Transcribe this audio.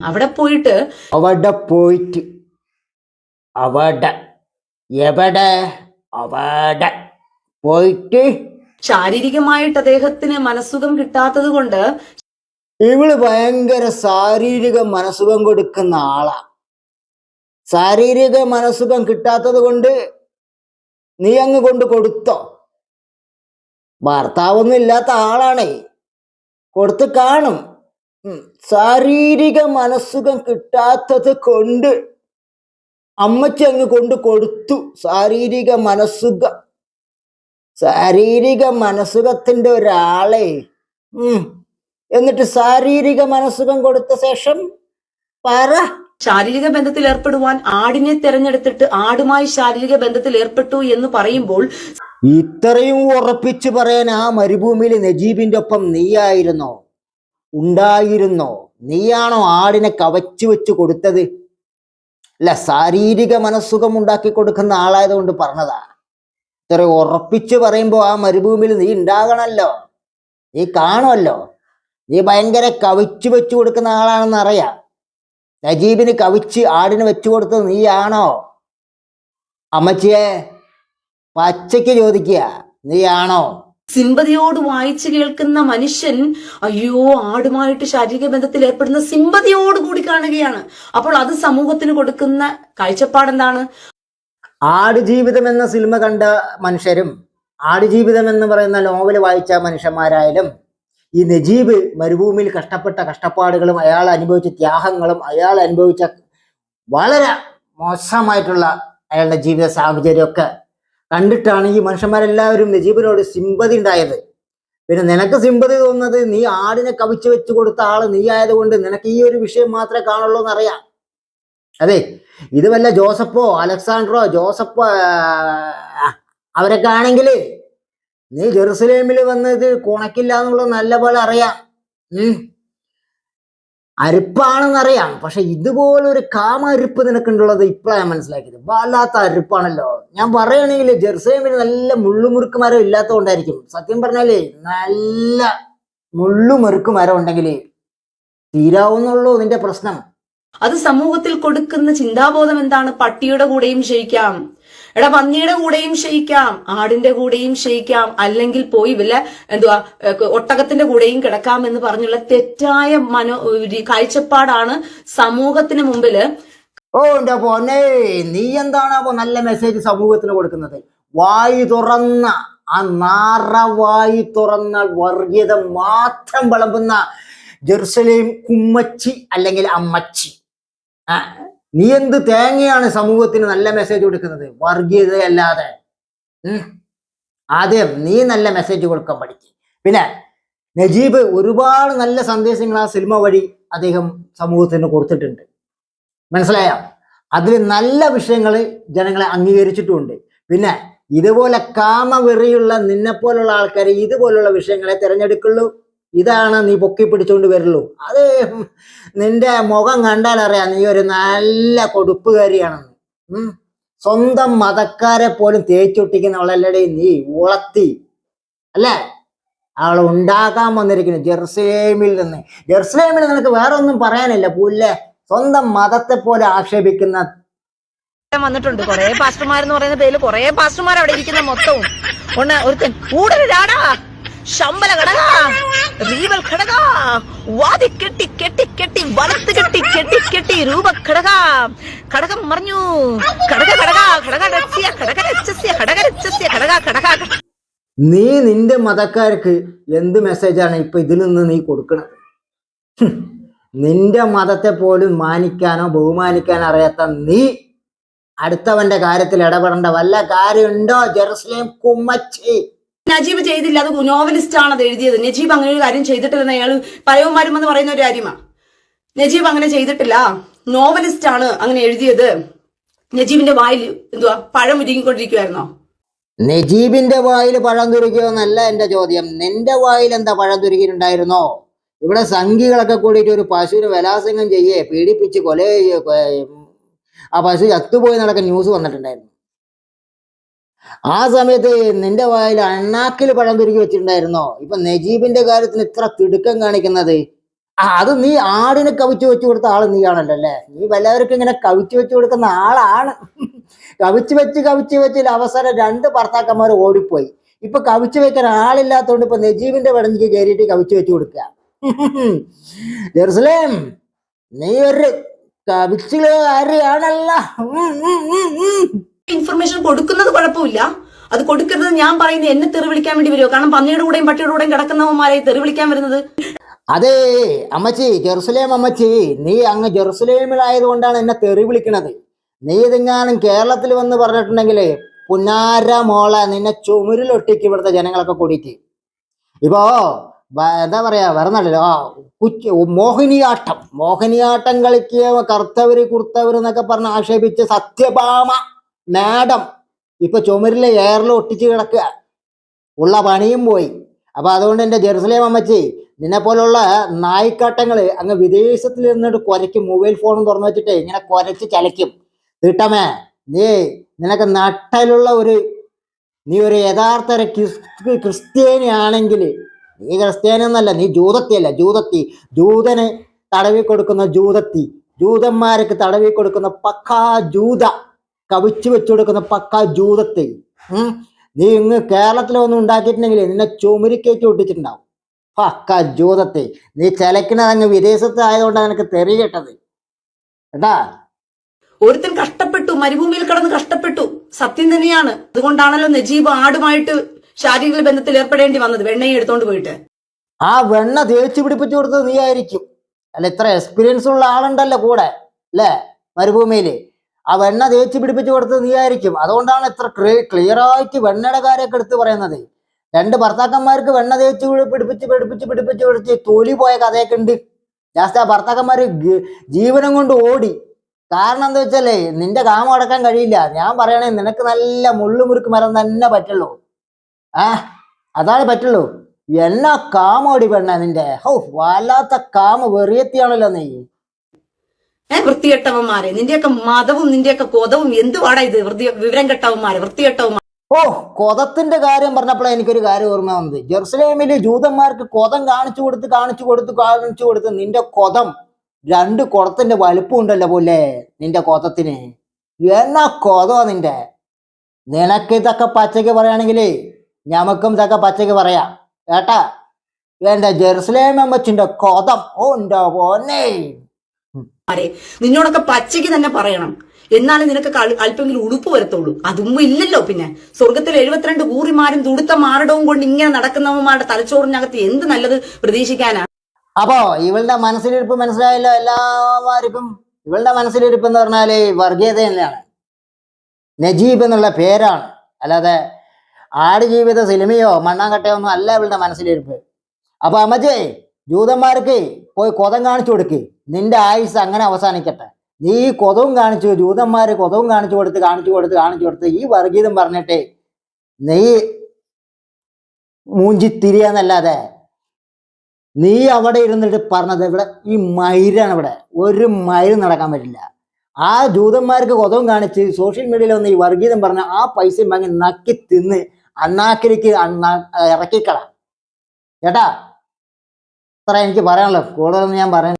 അവിടെ പോയിട്ട് അവിടെ പോയിട്ട് അവിടെ എവിടെ? അവിടെ പോയിട്ട് ശാരീരികമായിട്ട് അദ്ദേഹത്തിന് മനസ്സുഖം കിട്ടാത്തത് കൊണ്ട് ഇവൾ ഭയങ്കര ശാരീരിക മനസ്സുഖം കൊടുക്കുന്ന ആളാ. ശാരീരിക മനസ്സുഖം കിട്ടാത്തത് കൊണ്ട് നീ അങ്ങ് കൊണ്ട് കൊടുത്തോ. ഭർത്താവൊന്നും ഇല്ലാത്ത ആളാണേ. കൊടുത്ത് കാണും. ശാരീരിക മനസ്സുഖം കിട്ടാത്തത് കൊണ്ട് അമ്മച്ചി അങ്ങ് കൊണ്ട് കൊടുത്തു. ശാരീരിക മനസ്സുഖം. ശാരീരിക മനസ്സുഖത്തിന്റെ ഒരാളെ ഉം. എന്നിട്ട് ശാരീരിക മനസ്സുഖം കൊടുത്ത ശേഷം പറ. ശാരീരിക ബന്ധത്തിൽ ഏർപ്പെടുവാൻ ആടിനെ തെരഞ്ഞെടുത്തിട്ട് ആടുമായി ശാരീരിക ബന്ധത്തിൽ ഏർപ്പെട്ടു എന്ന് പറയുമ്പോൾ ഇത്രയും ഉറപ്പിച്ചു പറയാൻ ആ മരുഭൂമിയിൽ നജീബിന്റെ ഒപ്പം നീയായിരുന്നോ? ഉണ്ടായിരുന്നോ? നീയാണോ ആടിനെ കവച്ചു വെച്ച് കൊടുത്തത്? അല്ല ശാരീരിക മനസ്സുഖം ഉണ്ടാക്കി കൊടുക്കുന്ന ആളായതുകൊണ്ട് പറഞ്ഞതാ. ഇത്ര ഉറപ്പിച്ചു പറയുമ്പോ ആ മരുഭൂമിയിൽ നീ ഉണ്ടാകണല്ലോ. നീ കാണുമല്ലോ നീ ഭയങ്കര കവിച്ചു വെച്ചു കൊടുക്കുന്ന ആളാണെന്ന് അറിയാം. നജീബിന് കവിച്ച് ആടിന് വെച്ചു കൊടുത്തത് നീയാണോ? അമ്മച്ചിയെ പച്ചയ്ക്ക് ചോദിക്കുക നീയാണോ? സിമ്പതിയോട് വായിച്ചു കേൾക്കുന്ന മനുഷ്യൻ അയ്യോ ആടുമായിട്ട് ശാരീരിക ബന്ധത്തിൽ ഏർപ്പെടുന്ന സിമ്പതിയോട് കൂടി കാണുകയാണ്. അപ്പോൾ അത് സമൂഹത്തിന് കൊടുക്കുന്ന കാഴ്ചപ്പാടെന്താണ് ആടുജീവിതം എന്ന സിനിമ കണ്ട മനുഷ്യരും ആടുജീവിതം എന്ന് പറയുന്ന നോവൽ വായിച്ച മനുഷ്യന്മാരായാലും ഈ നജീബ് മരുഭൂമിയിൽ കഷ്ടപ്പെട്ട കഷ്ടപ്പാടുകളും അയാൾ അനുഭവിച്ച ത്യാഗങ്ങളും അയാൾ അനുഭവിച്ച വളരെ മോശമായിട്ടുള്ള അയാളുടെ ജീവിത സാഹചര്യമൊക്കെ കണ്ടിട്ടാണ് ഈ മനുഷ്യന്മാരെല്ലാവരും നജീബിനോട് സിമ്പതി ഉണ്ടായത്. പിന്നെ നിനക്ക് സിമ്പതി തോന്നുന്നത് നീ ആടിനെ കവിച്ചു വെച്ചു കൊടുത്ത ആൾ നീ ആയതുകൊണ്ട് നിനക്ക് ഈ ഒരു വിഷയം മാത്രമേ കാണുള്ളൂ എന്നറിയാം. അതെ ഇത് വല്ല ജോസഫോ അലക്സാണ്ടറോ ജോസഫോ അവരൊക്കെ ആണെങ്കിൽ നീ ജെറുസലേമിൽ വന്നത് കുണക്കില്ല എന്നുള്ളത് നല്ല പോലെ അറിയാം. അരിപ്പാണെന്നറിയാം. പക്ഷെ ഇതുപോലൊരു കാമ അരിപ്പ് നിനക്കുണ്ടുള്ളത് ഇപ്പോഴാണ് മനസ്സിലാക്കിയത്. വല്ലാത്ത അരിപ്പാണല്ലോ. ഞാൻ പറയുകയാണെങ്കിൽ ജെറുസലേമിന് നല്ല മുള്ളുമുറുക്ക് മരം ഇല്ലാത്തതുകൊണ്ടായിരിക്കും. സത്യം പറഞ്ഞാലേ നല്ല മുള്ളുമുറുക്ക് മരം ഉണ്ടെങ്കിൽ തീരാവുന്നുള്ളൂ നിന്റെ പ്രശ്നം. അത് സമൂഹത്തിൽ കൊടുക്കുന്ന ചിന്താബോധം എന്താണ്? പട്ടിയുടെ കൂടെയും ക്ഷയിക്കാം എടാ പന്നിയുടെ കൂടെയും ക്ഷയിക്കാം ആടിന്റെ കൂടെയും ക്ഷയിക്കാം അല്ലെങ്കിൽ പോയി വല്ല എന്തുവാ ഒട്ടകത്തിന്റെ കൂടെയും കിടക്കാം എന്ന് പറഞ്ഞുള്ള തെറ്റായ മനോ കാഴ്ചപ്പാടാണ് സമൂഹത്തിന് മുമ്പിൽ. ഓ എന്റെ പോന്നെ നീ എന്താണ് അപ്പൊ നല്ല മെസ്സേജ് സമൂഹത്തിന് കൊടുക്കുന്നത്? വായി തുറന്ന ആ നാറ വായു തുറന്ന വർഗീയത മാത്രം വിളമ്പുന്ന ജെറുസലേം കുമ്മച്ചി അല്ലെങ്കിൽ അമ്മച്ചി. ആ, നീ എന്ത് തേങ്ങയാണ് സമൂഹത്തിന് നല്ല മെസ്സേജ് കൊടുക്കുന്നത്? വർഗീയതയല്ലാതെ. ആദ്യം നീ നല്ല മെസ്സേജ് കൊടുക്കാൻ പഠിക്കും. പിന്നെ നജീബ് ഒരുപാട് നല്ല സന്ദേശങ്ങൾ ആ സിനിമ വഴി അദ്ദേഹം സമൂഹത്തിന് കൊടുത്തിട്ടുണ്ട്. മനസ്സിലായ? അതിൽ നല്ല വിഷയങ്ങൾ ജനങ്ങളെ അംഗീകരിച്ചിട്ടുമുണ്ട്. പിന്നെ ഇതുപോലെ കാമവെറിയുള്ള നിന്നെപ്പോലുള്ള ആൾക്കാരെ ഇതുപോലുള്ള വിഷയങ്ങളെ തിരഞ്ഞെടുക്കുള്ളൂ. ഇതാണ് നീ പൊക്കി പിടിച്ചുകൊണ്ട് വരുള്ളൂ. അത് നിന്റെ മുഖം കണ്ടാൽ അറിയാം നീ ഒരു നല്ല കൊടുപ്പുകാരിയാണെന്ന്. സ്വന്തം മതക്കാരെ പോലും തേച്ചൊട്ടിക്കുന്നവളല്ലടേ നീ ഉളത്തി. അല്ലേ? അവൾ ഉണ്ടാക്കാൻ വന്നിരിക്കുന്നു ജെറുസലേമിൽ നിന്ന്. ജെറുസലേമിൽ നിനക്ക് വേറെ ഒന്നും പറയാനില്ല പുല്ലേ? സ്വന്തം മതത്തെ പോലെ ആക്ഷേപിക്കുന്ന വന്നിട്ടുണ്ട്. കൊറേ പാസ്റ്റർമാർ എന്ന് പറയുന്ന പേരിൽ കൊറേ പാസ്റ്റർമാർ അവിടെ ഇരിക്കുന്ന മൊത്തവും. ഒന്ന് ഒരുത്തൻ. ഊടലാടാ ശമ്പല ഘടക റീവൽ ഘടക വാതി കെട്ടി കെട്ടി കെട്ടി വലത്ത് കെട്ടി കെട്ടി കെട്ടി രൂപ ഘടക ഘടകം മറിഞ്ഞു. ഘടക ഘടക ഘടക രക്ഷ്യ ഘടക രക്ഷ്യ ഘടക രക്ഷ്യ ഘടക ഘടക നീ നിന്റെ മതക്കാർക്ക് എന്ത് മെസ്സേജാണ് ഇപ്പൊ ഇതിൽ നിന്ന് നീ കൊടുക്കുന്നത് നിന്റെ മതത്തെ പോലും മാനിക്കാനോ ബഹുമാനിക്കാനോ അറിയാത്ത നീ അടുത്തവന്റെ കാര്യത്തിൽ ഇടപെടേണ്ട വല്ല കാര്യമുണ്ടോ? ജെറുസലേം കുമ്മച്ചി. നജീബ് ചെയ്തില്ല അത് നോവലിസ്റ്റ് ആണ് അത് എഴുതിയത്. നജീബ് അങ്ങനെ ഒരു കാര്യം ചെയ്തിട്ടില്ലെന്ന് അയാൾ പയവന്മാരും എന്ന് പറയുന്ന ഒരു കാര്യമാണ് നജീബ് അങ്ങനെ ചെയ്തിട്ടില്ല. നോവലിസ്റ്റ് ആണ് അങ്ങനെ എഴുതിയത്. നജീബിന്റെ വായിൽ എന്തുവാ? പഴം ഉരുങ്ങിക്കൊണ്ടിരിക്കുവായിരുന്നോ നജീബിന്റെ വായിൽ പഴം തുരുക്കിയോന്നല്ല എന്റെ ചോദ്യം. നിന്റെ വായിൽ എന്താ പഴം തുരുക്കിയിട്ടുണ്ടായിരുന്നോ ഇവിടെ സംഘികളൊക്കെ കൂടിയിട്ട് ഒരു പശുവിന് വിലാസംഗം ചെയ്യേ പീഡിപ്പിച്ച് കൊല ആ പശു ചത്തുപോയി നടക്കുന്ന ന്യൂസ് വന്നിട്ടുണ്ടായിരുന്നു. ആ സമയത്ത് നിന്റെ വായിൽ അണ്ണാക്കിൽ പഴം തുരുക്കി വെച്ചിട്ടുണ്ടായിരുന്നോ? ഇപ്പൊ നജീബിന്റെ കാര്യത്തിന് ഇത്ര തിടുക്കം കാണിക്കുന്നത്. അത് നീ ആടിനെ കവിച്ചു വെച്ചു കൊടുത്ത ആൾ നീയാണല്ലോ അല്ലേ? നീ വല്ലവർക്കും ഇങ്ങനെ കവിച്ചു വെച്ചു കൊടുക്കുന്ന ആളാണ്. കവിച്ചു വെച്ച് കവിച്ചു വെച്ചിൽ അവസരം രണ്ട് ഭർത്താക്കന്മാർ ഓടിപ്പോയി. ഇപ്പൊ കവിച്ചു വെക്കാൻ ആളില്ലാത്തതുകൊണ്ട് ഇപ്പൊ നജീബിന്റെ പടഞ്ഞിക്ക് കയറിയിട്ട് കവിച്ചു വെച്ചു കൊടുക്കുക ജെറുസലേം നീ ഒരു കവിച്ചിലുകാരിയാണല്ല. ഇൻഫർമേഷൻ കൊടുക്കുന്നത് കുഴപ്പമില്ല. അത് കൊടുക്കരുത് ഞാൻ പറയുന്നത് എന്നെ തെറി വിളിക്കാൻ വേണ്ടി വരുമോ കാരണം പന്നിയുടെ കൂടെയും പട്ടിയുടെ കൂടെയും കിടക്കുന്നവന്മാരെ തെറി വിളിക്കാൻ വരുന്നത്. അതെ അമ്മച്ചി ജെറുസലേം അമ്മച്ചി നീ അങ്ങ് ജെറുസലേമിലായത് കൊണ്ടാണ് എന്നെ തെറി വിളിക്കണത്. നീ ഇതെങ്ങാനും കേരളത്തിൽ വന്ന് പറഞ്ഞിട്ടുണ്ടെങ്കിൽ പുന്നാര മോള നിന്നെ ചുമരിലൊട്ടിക്ക് ഇവിടുത്തെ ജനങ്ങളൊക്കെ കൂടിയിട്ട്. ഇപ്പോ എന്താ പറയാ വരുന്നല്ലോ ആ കുച്ച് മോഹിനിയാട്ടം. മോഹിനിയാട്ടം കളിക്കുക കറുത്തവര് കുർത്തവര് എന്നൊക്കെ പറഞ്ഞ് ആക്ഷേപിച്ച് സത്യഭാമ മാഡം ഇപ്പൊ ചുമരിലെ എയറിൽ ഒട്ടിച്ച് കിടക്കുക. ഉള്ള പണിയും പോയി. അപ്പൊ അതുകൊണ്ട് എന്റെ ജെറുസലേം അമ്മച്ചി നിന്നെ പോലുള്ള നായിക്കാട്ടങ്ങൾ അങ്ങ് വിദേശത്തിൽ നിന്നിട്ട് കുരയ്ക്കും. മൊബൈൽ ഫോണും തുറന്നു വെച്ചിട്ട് ഇങ്ങനെ കുരച്ച് ചലയ്ക്കും തീട്ടമേ നീ നിനക്ക് നട്ടലുള്ള ഒരു നീ ഒരു യഥാർത്ഥ ക്രിസ്ത്യാനിയാണെങ്കിൽ നീ ക്രിസ്ത്യാനി എന്നല്ല നീ ജൂതത്തിയല്ല ജൂതത്തി. ജൂതന് തടവി കൊടുക്കുന്ന ജൂതത്തി. ജൂതന്മാർക്ക് തടവി കൊടുക്കുന്ന പക്കാ ജൂത. കവിച്ചു വെച്ചു കൊടുക്കുന്ന പക്ക ജൂതത്തെ നീ ഇങ്ങ് കേരളത്തിൽ ഒന്നും ഉണ്ടാക്കിയിട്ടുണ്ടെങ്കിൽ നിന്നെ ചുമരിക്കേറ്റ് ഒട്ടിച്ചിട്ടുണ്ടാവും. പക്ക ജൂതത്തെ നീ ചിലക്കണത് അങ്ങ് വിദേശത്ത് ആയതുകൊണ്ടാണ് നിനക്ക് തെറി കേട്ടത്. കേട്ടാ ഒരുത്തൻ കഷ്ടപ്പെട്ടു മരുഭൂമിയിൽ കടന്ന് കഷ്ടപ്പെട്ടു. സത്യം തന്നെയാണ്. അതുകൊണ്ടാണല്ലോ നജീബ് ആടുമായിട്ട് ശാരീരിക ബന്ധത്തിൽ ഏർപ്പെടേണ്ടി വന്നത് വെണ്ണയും എടുത്തോണ്ട് പോയിട്ട്. ആ വെണ്ണ തേച്ചു പിടിപ്പിച്ചു കൊടുത്തത് നീ ആയിരിക്കും അല്ല ഇത്ര എക്സ്പീരിയൻസ് ഉള്ള ആളുണ്ടല്ലോ കൂടെ അല്ലേ? മരുഭൂമിയിൽ. ആ വെണ്ണ തേച്ച് പിടിപ്പിച്ചു കൊടുത്തത് നീ ആയിരിക്കും. അതുകൊണ്ടാണ് ഇത്ര ക്ലിയർ ആയിട്ട് വെണ്ണയുടെ കാര്യമൊക്കെ എടുത്ത് പറയുന്നത്. രണ്ട് ഭർത്താക്കന്മാർക്ക് വെണ്ണ തേച്ച് പിടി- പിടിപ്പിച്ച് പിടിപ്പിച്ച് പിടിപ്പിച്ച് പിടിച്ച് തൊലി പോയ കഥയൊക്കെ ഉണ്ട്. ലാസ്റ്റ് ആ ഭർത്താക്കന്മാർ ജീവനം കൊണ്ട് ഓടി. കാരണം എന്താ വെച്ചാലേ നിന്റെ കാമം അടക്കാൻ കഴിയില്ല. ഞാൻ പറയണേ നിനക്ക് നല്ല മുള്ളുമുറുക്ക് മരം തന്നെ പറ്റുള്ളൂ. ആ അതാണ് പറ്റുള്ളൂ. എന്നാ കാമോടി പെണ്ണ നിന്റെ. ഹോ വല്ലാത്ത കാമ വെറിയത്തിയാണല്ലോ നീ. ഏഹ് വൃത്തികെട്ടവന്മാരെ. നിന്റെയൊക്കെ മതവും നിന്റെയൊക്കെ കൊതവും എന്തുവാടാ ഇത്? വൃത്തി വിവരം കെട്ടവന്മാരെ വൃത്തികെട്ടവന്മാരെ. ഓ കൊതത്തിന്റെ കാര്യം പറഞ്ഞപ്പോഴാണ് എനിക്കൊരു കാര്യം ഓർമ്മ വന്നത്. ജെറുസലേമിൽ ജൂതന്മാർക്ക് കൊതം കാണിച്ചു കൊടുത്ത് കാണിച്ചു കൊടുത്ത് കാണിച്ചു കൊടുത്ത് നിന്റെ കൊതം രണ്ട് കൊടത്തിന്റെ വലുപ്പം ഉണ്ടല്ലോ പോലെ നിന്റെ കൊതത്തിന്. എന്നാ കൊതോ നിന്റെ? നിനക്ക് ഇതൊക്കെ പച്ചയ്ക്ക് പറയുകയാണെങ്കിൽ ഞമക്കും ഇതൊക്കെ പച്ചയ്ക്ക് പറയാം. കേട്ടാ? എന്റെ ജെറുസലേം അമ്മച്ചിന്റെ കൊതം ഓ എന്റെ പോന്നേ? നിന്നോടൊക്കെ പച്ചയ്ക്ക് തന്നെ പറയണം. എന്നാലും നിനക്ക് അല്പമെങ്കിലും ഉടുപ്പ് വരത്തുള്ളൂ. അതും ഇല്ലല്ലോ പിന്നെ. സ്വർഗത്തിൽ എഴുപത്തിരണ്ട് കൂറിമാരും തുടുത്ത മാരടവും കൊണ്ട് ഇങ്ങനെ നടക്കുന്നവന്മാരുടെ തലച്ചോറിനകത്ത് എന്ത് നല്ലത് പ്രതീക്ഷിക്കാനാ? അപ്പോ ഇവളുടെ മനസ്സിലിരിപ്പ് മനസ്സിലായല്ലോ എല്ലാവർക്കും ഇവളുടെ മനസ്സിലിരിപ്പ് എന്ന് പറഞ്ഞാൽ വർഗീയത തന്നെയാണ്. നജീബ് എന്നുള്ള പേരാണ്. അല്ലാതെ ആടുജീവിത സിനിമയോ മണ്ണാങ്കട്ടയോ ഒന്നും അല്ല ഇവളുടെ മനസ്സിലിരിപ്പ്. അപ്പൊ അമ്മച്ചേ ജൂതന്മാർക്ക് പോയി കൊതം കാണിച്ചു കൊടുക്ക്. നിന്റെ ആയുസ് അങ്ങനെ അവസാനിക്കട്ടെ. നീ ഈ കൊതവും കാണിച്ചു ജൂതന്മാർ കൊതവും കാണിച്ചു കൊടുത്ത് കാണിച്ചു കൊടുത്ത് കാണിച്ചു കൊടുത്ത് ഈ വർഗീതം പറഞ്ഞിട്ട് നീ മൂഞ്ചി തിരിയാന്നല്ലാതെ നീ അവിടെ ഇരുന്നിട്ട് പറഞ്ഞത് ഇവിടെ ഈ മയിരാണ് ഇവിടെ. ഒരു മൈര് നടക്കാൻ പറ്റില്ല. ആ ജൂതന്മാർക്ക് കൊതവും കാണിച്ച് സോഷ്യൽ മീഡിയയിൽ വന്ന് ഈ വർഗീതം പറഞ്ഞ ആ പൈസയും വാങ്ങി നക്കി തിന്ന് അണ്ണാക്കിലേക്ക് അണ്ണാ ഇറക്കിക്കള. ചേട്ടാ അത്ര എനിക്ക് പറയാനുള്ളൂ. കൂടുതലൊന്നും ഞാൻ പറയാൻ